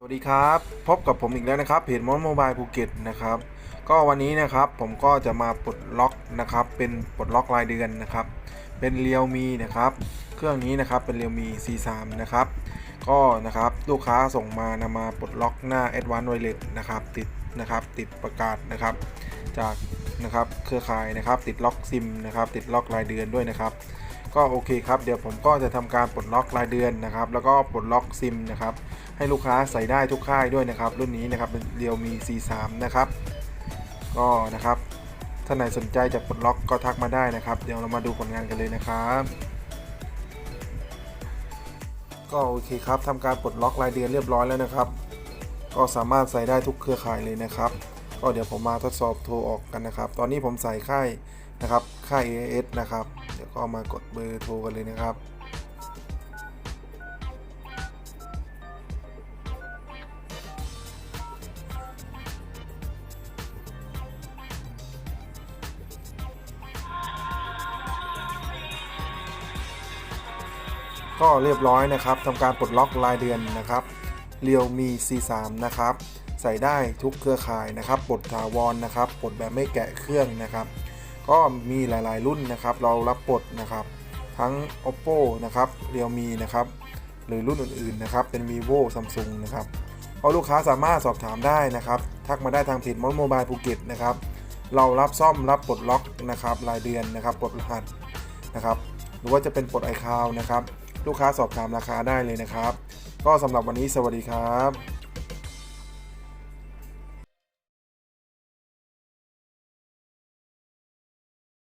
สวัสดีครับ พบกับผมอีกแล้วนะครับเพจมอนโมบายภูเก็ตนะครับก็วันนี้นะครับผมก็จะมาปลดล็อกนะครับ เป็นปลดล็อกรายเดือนนะครับ เป็นเรียวมีนะครับ เครื่องนี้นะครับเป็นเรียวมี C3 นะครับ ก็นะครับลูกค้าส่งมานำมาปลดล็อกหน้า a d v a n c e Wireless นะครับ ติดนะครับ ติดประกาศนะครับ จากนะครับเครือข่ายนะครับ ติดล็อกซิมนะครับ ติดล็อกรายเดือนด้วยนะครับ ก็โอเคครับ เดี๋ยวผมก็จะทำการปลดล็อกรายเดือนนะครับ แล้วก็ปลดล็อกซิมนะครับ ให้ลูกค้าใส่ได้ทุกค่ายด้วยนะครับ รุ่นนี้นะครับเป็นเรียวมี C3 นะครับ ก็นะครับ ถ้าไหนสนใจจะปลดล็อกก็ทักมาได้นะครับ เดี๋ยวเรามาดูผลงานกันเลยนะครับก็โอเคครับทำการปลดล็อกรายเดือนเรียบร้อยแล้วนะครับ ก็สามารถใส่ได้ทุกเครือข่ายเลยนะครับ ก็เดี๋ยวผมมาทดสอบโทรออกกันนะครับ ตอนนี้ผมใส่ค่าย นะครับ ค่าย AS นะครับ เดี๋ยวก็มากดเบอร์โทรกันเลยนะครับ ก็เรียบร้อยนะครับทำการปลดล็อกรายเดือนนะครับเรียวมี C3 นะครับ ใส่ได้ทุกเครือข่ายนะครับปลดถาวรนะครับปลดแบบไม่แกะเครื่องนะครับ ก็มีหลายๆ รุ่นนะครับ เรารับปลดนะครับ ทั้ง oppo นะครับเรียวมีนะครับ หรือรุ่นอื่นๆนะครับ เป็น vivo samsung นะครับก็ลูกค้าสามารถสอบถามได้นะครับ ทักมาได้ทางเพจมอนโมบายภูเก็ตนะครับ เรารับซ่อมรับปลดล็อกนะครับ รายเดือนนะครับปลดรหัสนะครับ หรือว่าจะเป็นปลดไอคาวนะครับ ลูกค้าสอบถามราคาได้เลยนะครับ ก็สำหรับวันนี้สวัสดีครับ